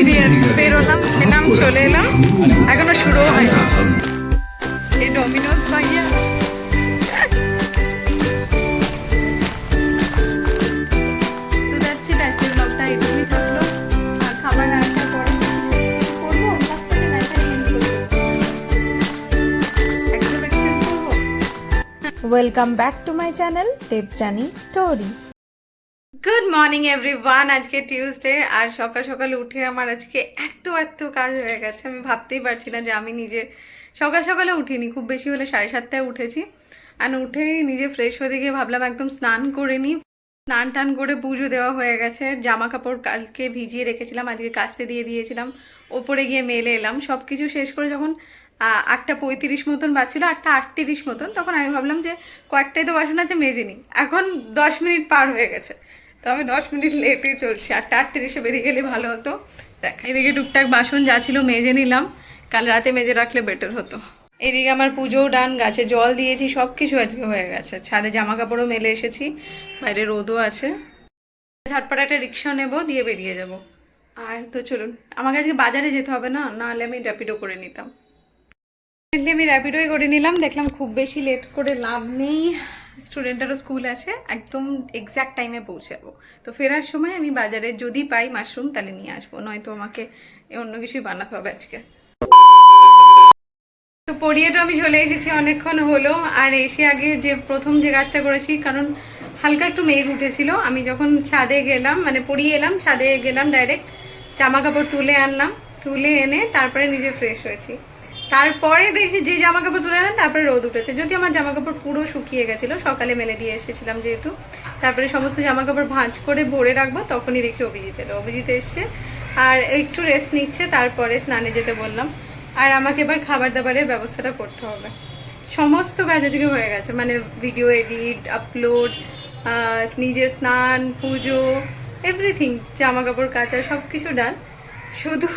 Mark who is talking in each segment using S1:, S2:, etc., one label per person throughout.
S1: বেরিয়ে বেরোলাম খেলাম চলে এলাম। এখনও শুরু হয়নি। এই ডমিনোজ ভাইয়া?
S2: Welcome back to my channel Debjani story
S1: good morning everyone আজকে টিউসডে আর সকাল সকাল উঠে আমার আজকে এত এত কাজ হয়ে গেছে। আমি ভাবতেই পারছি না যে আমি নিজে সকাল সকালে উঠিনি, খুব বেশি হলে সাড়ে সাতটায় উঠেছি। আর উঠেই নিজে ফ্রেশ হয়ে গিয়ে ভাবলাম একদম স্নান করে নিই। স্নান টান করে পুজো দেওয়া হয়ে গেছে। জামা কাপড় কালকে ভিজিয়ে রেখেছিলাম, আজকে কাস্তে দিয়ে দিয়েছিলাম। ওপরে গিয়ে মেলে এলাম। সব কিছু শেষ করে যখন আটটা পঁয়ত্রিশ মতন বাজছিল, আটটা আটত্রিশ মতন, তখন আমি ভাবলাম যে কয়েকটাই তো বাসন আছে, মেজে নিই। এখন দশ মিনিট পার হয়ে গেছে। তো আমি দশ মিনিট লেটে চলছি। আটটা আটত্রিশে বেরিয়ে গেলে ভালো হতো। দেখ, এদিকে টুকটাক বাসন যা ছিল মেজে নিলাম। কাল রাতে মেজে রাখলে বেটার হতো। এদিকে আমার পুজোও ডান গাছে জল দিয়েছি সব কিছু আজকে হয়ে গেছে। ছাদে জামা কাপড়ও মেলে এসেছি, বাইরে রোদও আছে। ঝটপট একটা রিক্সা নেব, দিয়ে বেরিয়ে যাব। আর তো চলুন, আমাকে আজকে বাজারে যেতে হবে না? নাহলে আমি র্যাপিডো করে নিতাম। আমি র্যাপিডোই করে নিলাম, দেখলাম খুব বেশি লেট করে লাভ নেই। স্টুডেন্টেরও স্কুল আছে, একদম এক্স্যাক্ট টাইমে পৌঁছে যাব তো ফেরার সময় আমি বাজারে যদি পাই মাশরুম, তাহলে নিয়ে আসব, নয়তো আমাকে অন্য কিছুই বানাতে হবে আজকে। তো পড়িয়ে তো আমি চলে এসেছি অনেকক্ষণ হলো, আর এসে আগে যে প্রথম যে কাজটা করেছি, কারণ হালকা একটু মেঘ উঠেছিল, আমি যখন ছাদে গেলাম মানে পড়িয়ে এলাম, ছাদে গেলাম ডাইরেক্ট জামা কাপড় তুলে আনলাম, তুলে এনে তারপরে নিজে ফ্রেশ হয়েছি। তারপরে দেখি যে জামা কাপড় তুলে আনেন তারপরে রোদ উঠেছে। যদি আমার জামা কাপড় পুরো শুকিয়ে গেছিল, সকালে মেলে দিয়ে এসেছিলাম যেহেতু। তারপরে সমস্ত জামা কাপড় ভাঁজ করে ভরে রাখব, তখনই দেখি অভিজিৎ এলো। অভিজিৎ এসছে আর একটু রেস্ট নিচ্ছে, তারপরে স্নানে যেতে বললাম। আর আমাকে এবার খাবার দাবারের ব্যবস্থাটা করতে হবে। সমস্ত কাজ আজকে হয়ে গেছে মানে ভিডিও এডিট আপলোড নিজের স্নান, পুজো এভরিথিং জামা কাপড় কাচা সব কিছু ডান শুধু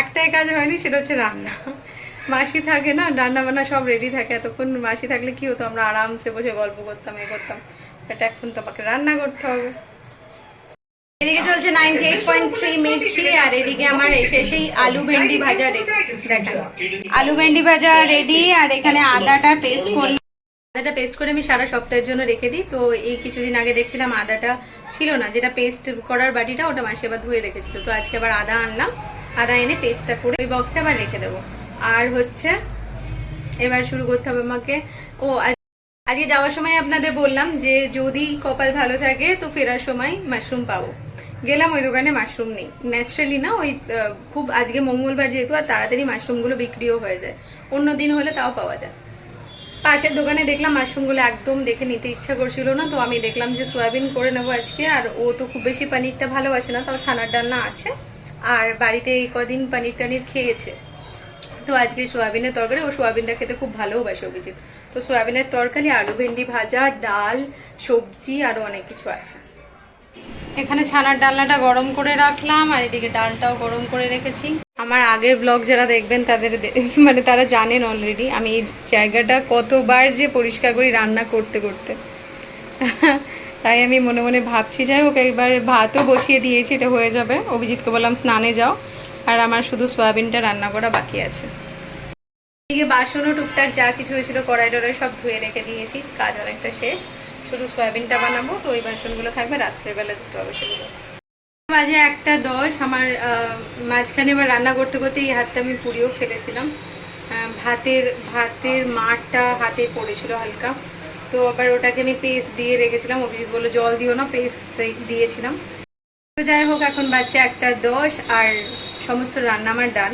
S1: একটাই কাজ হয়নি, সেটা হচ্ছে রান্না। মাসি থাকে না রান্না বান্না সব রেডি থাকে। এতক্ষণ মাসি থাকলে কি হতো? আমরা আরামসে বসে গল্প করতাম, এ করতাম। বাট এখন তো আমাকে রান্না করতে হবে। এদিকে চলছে ninety eight point three Mirchi, আর এদিকে আমার এসে সেই আলু ভেন্ডি ভাজা রেডি আলু ভেন্ডি ভাজা রেডি আর এখানে আদাটা পেস্ট করলাম আদাটা পেস্ট করে আমি সারা সপ্তাহের জন্য রেখে দিই। তো এই কিছুদিন আগে দেখছিলাম আদাটা ছিল না, যেটা পেস্ট করার বাটিটা ওটা মাসে আবার ধুয়ে রেখেছিল। তো আজকে আবার আদা আনলাম। আদা এনে পেস্টটা করে ওই বক্সে আবার রেখে দেবো। আর হচ্ছে, এবার শুরু করতে হবে আমাকে। ও, আজ- আজকে যাওয়ার সময় আপনাদের বললাম যে যদি কপাল ভালো থাকে তো ফেরার সময় মাশরুম পাবো। গেলাম ওই দোকানে মাশরুম নেই। ন্যাচারালি না, ওই খুব আজকে মঙ্গলবার যেহেতু আর তাড়াতাড়ি মাশরুমগুলো বিক্রিও হয়ে যায়। অন্য দিন হলে তাও পাওয়া যায়। পাশের দোকানে দেখলাম মাশরুমগুলো একদম দেখে নিতে ইচ্ছা করছিল না, তো আমি দেখলাম যে সয়াবিন করে নেব আজকে, আর ও তো খুব বেশি পানিরটা ভালোবাসে না, তাও ছানার ডালনা আছে। আর বাড়িতে এই কদিন পানির টানির খেয়েছে। তো আজকে সোয়াবিনের তরকারি, ও সোয়াবিনটা খেতে খুব ভালোবাসে অভিজিৎ। তো সোয়াবিনের তরকারি, আলু ভেন্ডি ভাজা, ডাল, সবজি আরও অনেক কিছু আছে। এখানে ছানার ডালনাটা গরম করে রাখলাম, আর এদিকে ডালটাও গরম করে রেখেছি। আমার আগের ব্লগ যারা দেখবেন, তাদের মানে তারা জানেন অলরেডি আমি এই জায়গাটা কতবার যে পরিষ্কার করি রান্না করতে করতে। তাই আমি মনে মনে ভাবছি, যাই হোক একবার ভাতও বসিয়ে দিয়েছি, এটা হয়ে যাবে। অভিজিৎকে বললাম, স্নানে যাও। আর আমার শুধু সয়াবিনটা রান্না করা বাকি আছে। এদিকে বাসনও টুকটাক যা কিছু হয়েছিল, কড়াই টড়াই সব ধুয়ে রেখে দিয়েছি। কাজ অনেকটা শেষ। শুধু সয়াবিনটা বানাবো, তো ওই বাসনগুলো থাকবে, রাত্রেবেলা ধুতে হবে বাজে একটা দশ, আমার মাঝখানে এবার রান্না করতে করতে এই হাতটা আমি পুড়িয়েও ফেলেছিলাম। ভাতের ভাতের মাঠটা হাতে পড়েছিল হালকা। তো আবার ওটাকে আমি পেস্ট দিয়ে রেখেছিলাম। অভিজিৎ বলল, জল দিও না, পেস্ট দিয়েছিলাম। তো যাই হোক, এখন বাচ্চা একটা দশ, আর সমস্ত রান্না আমার ডান।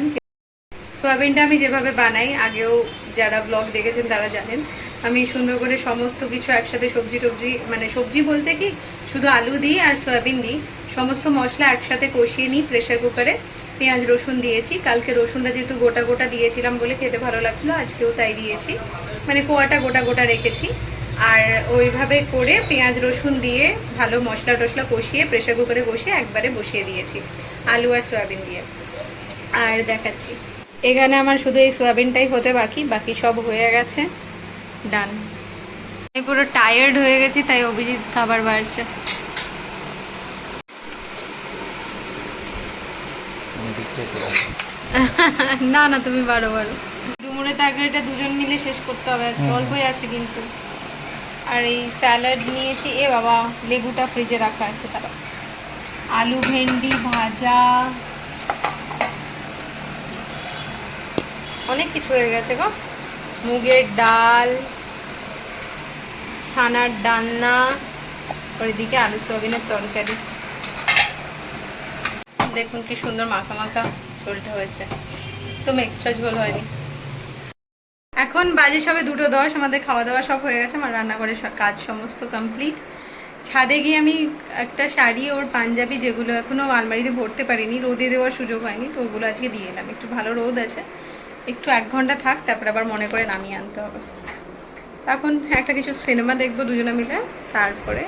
S1: সোয়াবিনটা আমি যেভাবে বানাই, আগেও যারা ব্লগ দেখেছেন তারা জানেন, আমি সুন্দর করে সমস্ত কিছু একসাথে সবজি টবজি মানে সবজি বলতে কি, শুধু আলু দিই আর সয়াবিন দিই, সমস্ত মশলা একসাথে কষিয়ে নিই প্রেশার কুকারে পেঁয়াজ, রসুন দিয়েছি। কালকে রসুনটা যেহেতু গোটা গোটা দিয়েছিলাম বলে খেতে ভালো লাগছিল, আজকেও তাই দিয়েছি। মানে কোয়াটা গোটা গোটা রেখেছি। আর ওইভাবে করে পেঁয়াজ, রসুন দিয়ে ভালো মশলা টশলা কষিয়ে প্রেশার কুকারে কষিয়ে একবারে বসিয়ে দিয়েছি। আলু আর সয়াবিন দিয়ে। আর দেখাচ্ছি। এখানে আমার শুধু এই সোয়াবিনটাই হতে বাকি বাকি সব হয়ে গেছে। ডান আমি পুরো টায়ার্ড হয়ে গেছি তাই অভিজিৎ খাবার বাড়ছে। না না তুমি বারো বারো ডুমুরের তরকারিটা দুজন মিলে শেষ করতে হবে আজকে অল্পই আছে কিন্তু। আর এই স্যালাড নিয়েছি এ বাবা লেবুটা ফ্রিজে রাখা আছে তারা। আলু ভেন্ডি, ভাজা। অনেক কিছু হয়ে গেছে গো। মুগের ডাল, ছানার ডালনা, আর এদিকে আলু সয়াবিনের তরকারি। দেখুন কি সুন্দর মাখা মাখা ঝোলটা হয়েছে। একদম এক্সট্রা ঝোল হয়নি। এখন বাজে সবে দুটো দশ, আমাদের খাওয়া দাওয়া সব হয়ে গেছে, আমার রান্নাঘরের কাজ সমস্ত কমপ্লিট ছাদে গিয়ে আমি একটা শাড়ি, ওর পাঞ্জাবি যেগুলো এখনও আলমারিতে ভরতে পারিনি, রোদে দেওয়ার সুযোগ হয়নি, তো ওগুলো আজকে দিয়ে এলাম। একটু ভালো রোদ আছে, একটু এক ঘণ্টা থাক, তারপর আবার মনে করে নামিয়ে আনতে হবে। এখন একটা কিছু সিনেমা দেখব দুজনে মিলে, তারপরে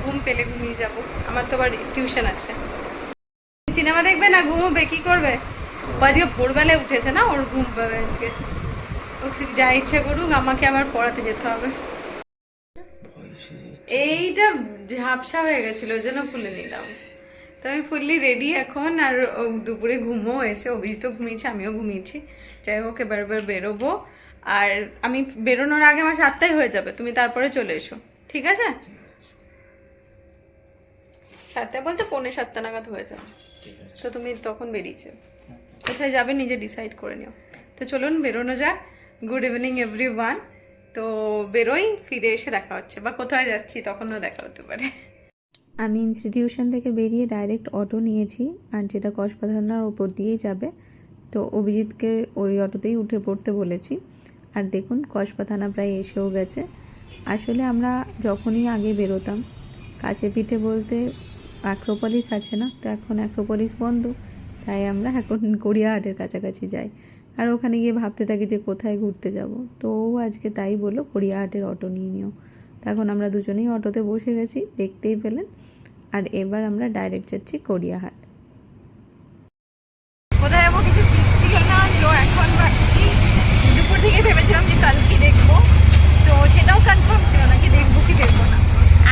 S1: ঘুম পেলে ঘুমিয়ে যাব। আমার তো আবার টিউশন আছে। সিনেমা দেখবে না ঘুমোবে, কি করবে? ও আজকে ভোরবেলায় উঠেছে না, ওর ঘুম পাবে আজকে। ও যা ইচ্ছে করুক, আমাকে আবার পড়াতে যেতে হবে। এইটা ঝাপসা হয়ে গেছিল ওই জন্য খুলে নিলাম। তো আমি ফুললি রেডি এখন আর দুপুরে ঘুমও এসে অভিজিৎ ঘুমিয়েছে আমিও ঘুমিয়েছি। যাই হোক এবার এবার বেরোবো। আর আমি বেরোনোর আগে আমার সাতটাই হয়ে যাবে তুমি তারপরে চলে এসো ঠিক আছে? সাতটা বলতে পৌনে সাতটা নাগাদ হয়ে যাবে। তো তুমি তখন বেরিয়েছো। কোথায় যাবে নিজে ডিসাইড করে নিও। তো চলুন বেরোনো যাক। গুড ইভিনিং এভরি ওয়ান তো বেরোই, ফিরে এসে দেখা হচ্ছে। বা কোথায় যাচ্ছি তখনও দেখা হতে পারে।
S2: আমি ইনস্টিটিউশন থেকে বেরিয়ে ডাইরেক্ট অটো নিয়েছি, আর যেটা কসবাধানার ওপর দিয়েই যাবে, তো অভিজিৎকে ওই অটোতেই উঠে পড়তে বলেছি। আর দেখুন কসবা থানা প্রায় এসেও গেছে। আসলে আমরা যখনই আগে বেরোতাম, কাছে পিঠে বলতে অ্যাক্রোপলিস আছে না? তো এখন অ্যাক্রোপলিস বন্ধ, তাই আমরা এখন গড়িয়াহাটের কাছাকাছি যাই। আর ওখানে গিয়ে ভাবতে থাকি যে কোথায় ঘুরতে যাব। তো ও আজকে তাই বলল গড়িয়াহাটের অটো নিয়ে নিও। তো এখন আমরা দুজনেই অটোতে বসে গেছি, দেখতেই পেলেন। আর এবার আমরা ডাইরেক্ট যাচ্ছি গড়িয়াহাট
S1: কোথায় যাব কিছু ছিল না, তো এখন ভাবছি, দুপুর ভেবেছিলাম যে কালকে দেখব। তো সেটাও কনফার্ম ছিল না কি দেখব কি দেখব না।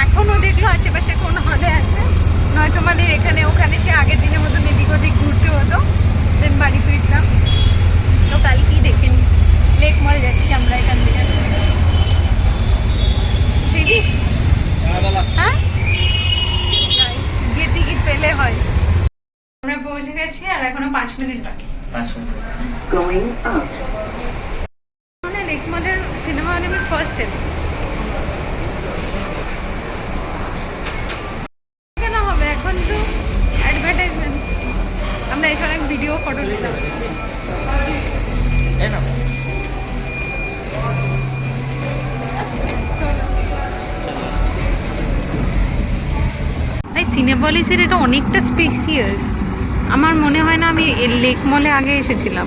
S1: এখনও দেখল, আশেপাশে কোন হলে আছে। নয়তো মানে এখানে, ওখানে সে আগের দিনের মতন এদিক ওদিক ঘুরতে হতো। দেন বাড়ি ফিরতাম তো কালকেই দেখে নি। লেক মল যাচ্ছি আমরা এখান থেকে। থ্রিডি হ্যাঁ? গিয়ে টিকিট পেলে হয়। আমরা পৌঁছে গেছি আর এখনও পাঁচ মিনিট বাকি।
S3: পাঁচ মিনিট।
S1: সিনেবলিসের এটা অনেকটা স্পেসিয়াস আমার মনে হয় না আমি লেক মলে আগে এসেছিলাম।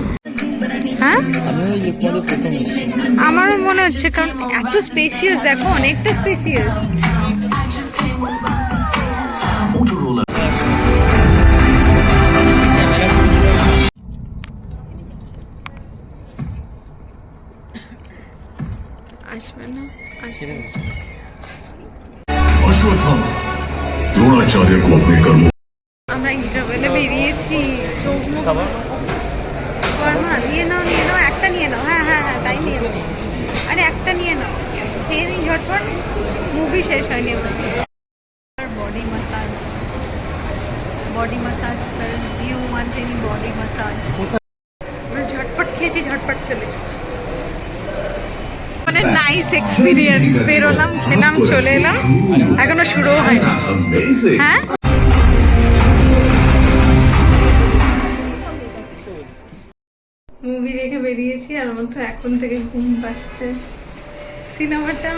S1: হ্যাঁ? আমারও মনে হচ্ছে, কারণ এত স্পেসিয়াস দেখো, অনেকটা স্পেসিয়াস
S4: অশ্বথ দ্রোণাচার্যের কথাই কর্ম
S1: আমরা ইন্টারভেলে বেরিয়েছি। নিয়ে নাও নিয়ে নাও, একটা নিয়ে নাও। হ্যাঁ হ্যাঁ হ্যাঁ তাই নিয়ে নাও। আরে, একটা নিয়ে নাও। খেয়ে নিই ঝটপট মুভি শেষ হয়নি আমাদের। Body massage body massage sir you want any body massage experience বেরোলাম খেলাম চলে এলাম। এখনও শুরুও হয়নি। হ্যাঁ? মুভি দেখে বেরিয়েছি আর আমার তো এখন থেকে ঘুম পাচ্ছে। সিনেমাটা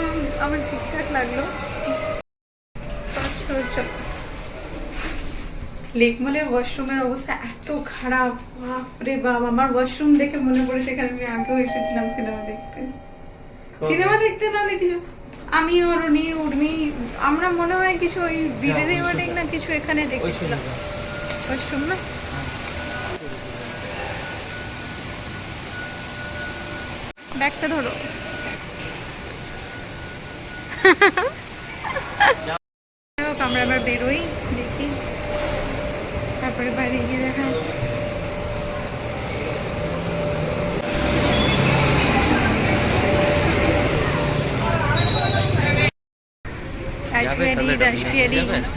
S1: আমার ঠিকঠাক লাগল। লেকমলের ওয়াশরুমের অবস্থা এত খারাপ। বাপরে বাপ আমার ওয়াশরুম দেখে মনে পড়ে সেখানে আমি আগেও এসেছিলাম সিনেমা দেখতে। সিনেমা দেখতে নাহলে কিছু আমি অরুণি উর্মি আমরা মনে হয় কিছু ওই বিরেদি ওয়েডিং না কিছু এখানে দেখেছিলাম। ওয়াশরুম না ব্যাগটা ধরো যাই হোক, আমরা এবার বেরোই দেখি তারপরে বাইরে গিয়ে দেখা যাচ্ছে পেরি রাসপিয়ারি
S3: মানে?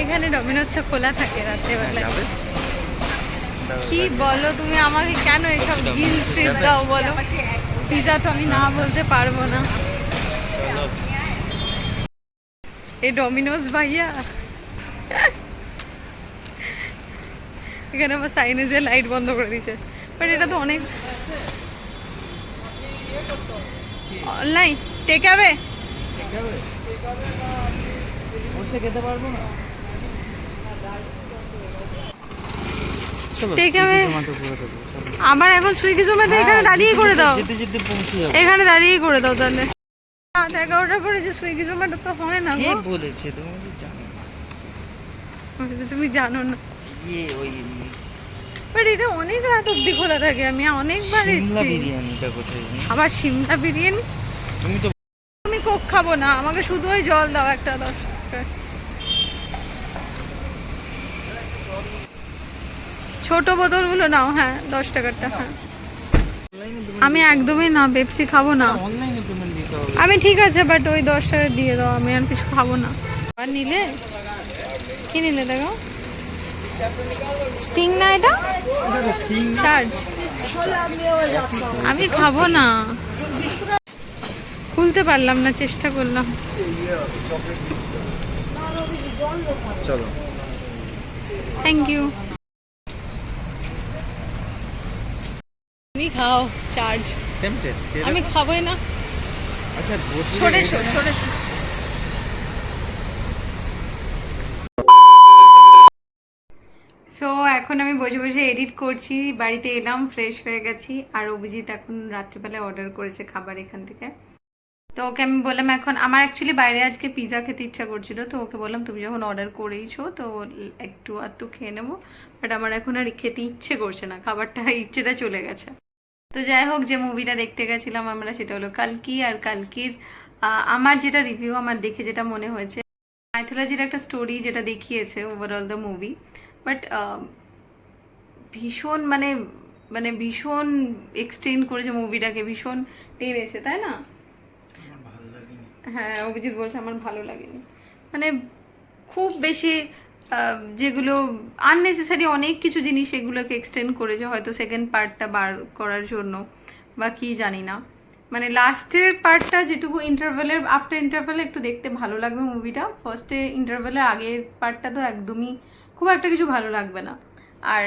S1: এখানে ডমিনোসটা খোলা থাকে রাত্রেবেলা কি বলো তুমি আমাকে কেন এসব গিল
S3: Domino's
S1: ট্রিপ
S3: যাবে?
S1: দাও বলো? পিজা তো আমি না বলতে পারব না। এই ডমিনোস ভাইয়া। এখানে আমার সাইনেজে লাইট বন্ধ করে দিয়েছে। বাট এটা তো অনেক অনলাইন টেক আবে
S3: খেতে পারব না করে চলো।
S1: আবার এখন সুইগি জোম্যাটো এখানে দাঁড়িয়ে করে দাও। এখানে দাঁড়িয়ে করে দাও তাহলে। রাত এগারোটার পরে যে সুইগি জোম্যাটো তো হয় না
S3: কে বলেছে? তুমি জানো না।
S1: তুমি জানো না।
S3: ইয়ে ওই
S1: বাট এটা অনেক রাত অব্দি খোলা থাকে আমি অনেকবার এসেছি? আবার সিমলা বিরিয়ানি?
S3: তুমি তো
S1: খাব না আমাকে শুধু ওই জল দাও একটা দশ। ছোট বোতলগুলো নাও হ্যাঁ দশ টাকারটা হ্যাঁ। আমি একদমই না পেপসি খাব না। আমি ঠিক আছে বাট ওই দশ টাকা দিয়ে দাও আমি আর কিছু খাব না। আর নিলে? কি নিলে দেখো? স্টিং না এটা? চার্জ। আমি খাব না। খুলতে পারলাম না চেষ্টা করলাম।
S3: চলো।
S1: থ্যাংক ইউ তুমি খাও চার্জ
S3: সেম টেস্ট
S1: আমি খাবোই না।
S3: আচ্ছা
S1: সরে এসো, সো এখন আমি বসে বসে এডিট করছি। বাড়িতে এলাম ফ্রেশ হয়ে গেছি। আর অভিজিৎ এখন রাত্রিবেলায় অর্ডার করেছে খাবার এখান থেকে। তো ওকে আমি বললাম, এখন আমার অ্যাকচুয়ালি বাইরে আজকে পিৎজা খেতে ইচ্ছা করছিল। তো ওকে বললাম, তুমি যখন অর্ডার করেইছো, তো একটু আধটু খেয়ে নেব। বাট আমার এখন আর খেতে ইচ্ছে করছে না, খাবারটা ইচ্ছেটা চলে গেছে। তো যাই হোক, যে মুভিটা দেখতে গেছিলাম আমরা, সেটা হলো কালকি। আর কালকির আমার যেটা রিভিউ আমার দেখে যেটা মনে হয়েছে, মাইথোলজির একটা স্টোরি যেটা দেখিয়েছে ওভারঅল দ্য মুভি বাট ভীষণ মানে মানে ভীষণ এক্সটেন্ড করেছে মুভিটাকে ভীষণ টেনেছে, তাই না? হ্যাঁ অভিজিৎ বলছে আমার ভালো লাগেনি। মানে খুব বেশি যেগুলো আননেসেসারি অনেক কিছু জিনিস এগুলোকে এক্সটেন্ড করেছে, হয়তো সেকেন্ড পার্টটা বার করার জন্য বা কি জানি না। মানে লাস্টের পার্টটা যেটুকু ইন্টারভেলের আফটার ইন্টারভেলে একটু দেখতে ভালো লাগবে মুভিটা ফার্স্টে ইন্টারভেলের আগের পার্টটা তো একদমই খুব একটা কিছু ভালো লাগবে না। আর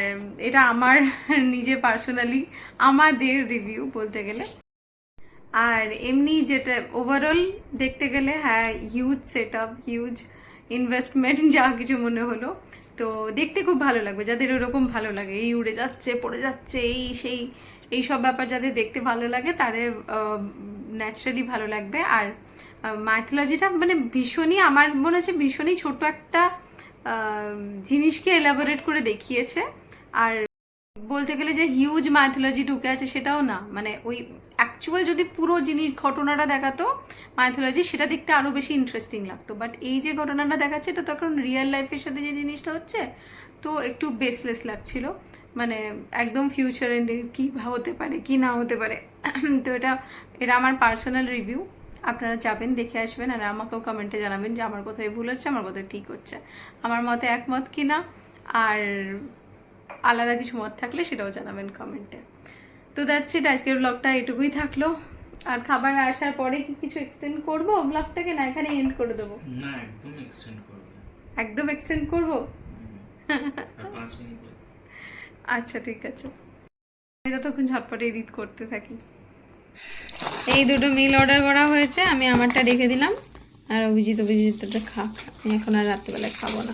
S1: এটা আমার নিজে পার্সোনালি আমাদের রিভিউ বলতে গেলে। আর এমনি যেটা ওভারঅল দেখতে গেলে হ্যাঁ huge set up huge investment যা কিছু মনে হলো। তো দেখতে খুব ভালো লাগবে, যাদের ওরকম ভালো লাগে। এই উড়ে যাচ্ছে, পড়ে যাচ্ছে, এই সেই, এই সব ব্যাপার যাদের দেখতে ভালো লাগে, তাদের ন্যাচারালি ভালো লাগবে। আর মাইথোলজিটা মানে ভীষণই আমার মনে হচ্ছে ভীষণই ছোট একটা জিনিসকে এলাবোরেট করে দেখিয়েছে। আর বলতে গেলে যে হিউজ মাইথোলজি ঢুকে আছে সেটাও না। মানে ওই অ্যাকচুয়াল যদি পুরো জিনিস ঘটনাটা দেখাতো মাইথোলজি সেটা দেখতে আরও বেশি ইন্টারেস্টিং লাগতো। বাট এই যে ঘটনাটা দেখাচ্ছে, এটা তো এখন রিয়েল লাইফের সাথে যে জিনিসটা হচ্ছে, তো একটু বেসলেস লাগছিল। মানে একদম ফিউচার এন্ডে কি হতে পারে, কি না হতে পারে। তো এটা এটা আমার পার্সোনাল রিভিউ আপনারা যাবেন, দেখে আসবেন, আর আমাকেও কমেন্টে জানাবেন যে আমার কোথায় ভুল হচ্ছে, আমার কোথায় ঠিক হচ্ছে। আমার মতে একমত কি না আর আলাদা কিছু মত থাকলে সেটাও জানাবেন কমেন্টে। তো দ্যাটস ইট আজকের ব্লগটা এটুকুই থাকল। আর খাবার আসার পরে কি কিছু এক্সটেন্ড করব? ব্লগটাকে না এখানে এন্ড করে দেবো?
S3: না একদম এক্সটেন্ড করবে
S1: একদম এক্সটেন্ড করব? আচ্ছা ঠিক আছে। আমি ততক্ষণ ঝটপট এডিট করতে থাকি। এই দুটো মিল অর্ডার করা হয়েছে আমি আমারটা রেখে দিলাম। আর অভিজিৎ অভিজিৎটা খা আমি এখন আর রাত্রেবেলায় খাব না।